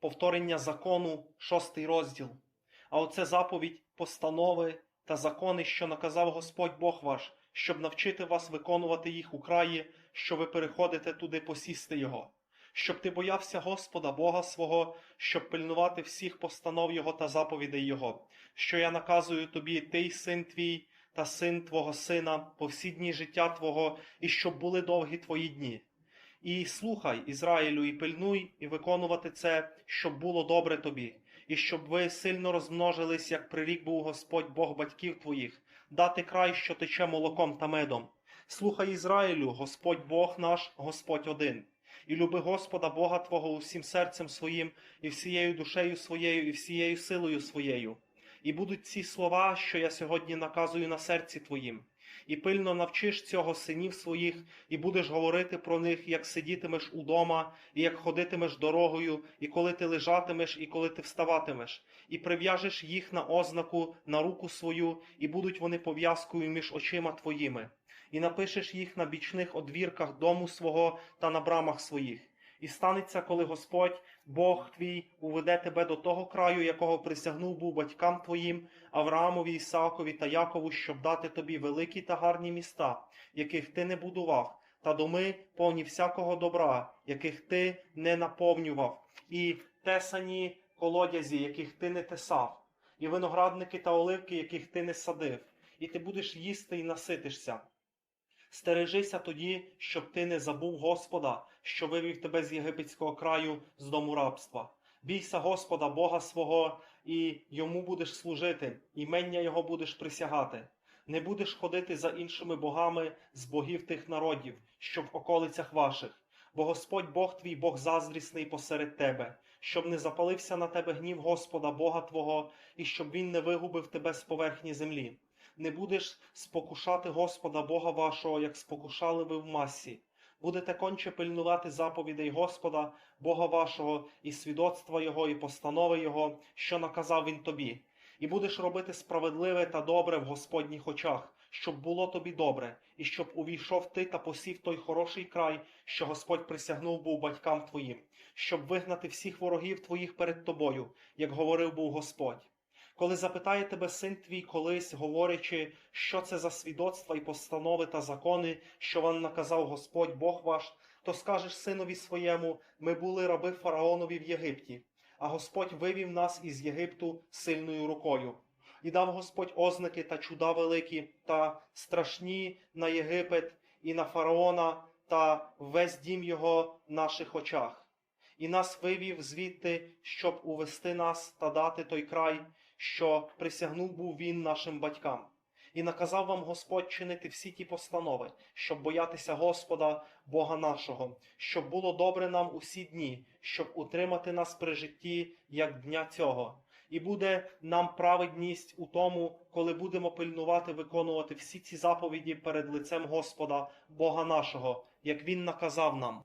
повторення закону, шостий розділ. А оце заповідь, постанови та закони, що наказав Господь Бог ваш, щоб навчити вас виконувати їх у краї, що ви переходите туди посісти його, щоб ти боявся Господа Бога свого, щоб пильнувати всіх постанов Його та заповідей Його, що я наказую тобі, ти син твій та син твого сина, по всі дні життя твого, і щоб були довгі твої дні. І слухай, Ізраїлю, і пильнуй, і виконувати це, щоб було добре тобі, і щоб ви сильно розмножились, як прирік був Господь Бог батьків твоїх, дати край, що тече молоком та медом. Слухай, Ізраїлю, Господь Бог наш, Господь один. І люби Господа Бога Твого усім серцем своїм, і всією душею своєю, і всією силою своєю. І будуть ці слова, що я сьогодні наказую на серці твоїм, і пильно навчиш цього синів своїх, і будеш говорити про них, як сидітимеш удома, і як ходитимеш дорогою, і коли ти лежатимеш, і коли ти вставатимеш, і прив'яжеш їх на ознаку на руку свою, і будуть вони пов'язкою між очима твоїми, і напишеш їх на бічних одвірках дому свого та на брамах своїх. І станеться, коли Господь, Бог твій, уведе тебе до того краю, якого присягнув був батькам твоїм, Авраамові, Ісаакові та Якову, щоб дати тобі великі та гарні міста, яких ти не будував, та доми повні всякого добра, яких ти не наповнював, і тесані колодязі, яких ти не тесав, і виноградники та оливки, яких ти не садив, і ти будеш їсти і наситишся. Стережися тоді, щоб ти не забув Господа, що вивів тебе з єгипетського краю з дому рабства. Бійся Господа, Бога свого, і йому будеш служити, імення Його будеш присягати. Не будеш ходити за іншими богами з богів тих народів, що в околицях ваших, бо Господь Бог твій Бог заздрісний посеред тебе, щоб не запалився на тебе гнів Господа Бога Твого, і щоб він не вигубив тебе з поверхні землі не будеш спокушати Господа Бога вашого, як спокушали ви в масі. Будете конче пильнувати заповідей Господа, Бога вашого, і свідоцтва Його, і постанови Його, що наказав Він тобі, і будеш робити справедливе та добре в Господніх очах, щоб було тобі добре, і щоб увійшов ти та посів той хороший край, що Господь присягнув був батькам твоїм, щоб вигнати всіх ворогів твоїх перед тобою, як говорив був Господь. Коли запитає тебе син твій колись, говорячи, що це за свідоцтва і постанови та закони, що вам наказав Господь Бог ваш, то скажеш синові своєму: ми були раби фараонові в Єгипті, а Господь вивів нас із Єгипту сильною рукою. І дав Господь ознаки та чуда великі та страшні на Єгипет і на фараона та весь дім його в наших очах. І нас вивів звідти, щоб увести нас та дати той край, що присягнув був він нашим батькам, і наказав вам Господь чинити всі ті постанови, щоб боятися Господа, Бога нашого, щоб було добре нам усі дні, щоб утримати нас при житті, як дня цього. І буде нам праведність у тому, коли будемо пильнувати виконувати всі ці заповіді перед лицем Господа, Бога нашого, як Він наказав нам.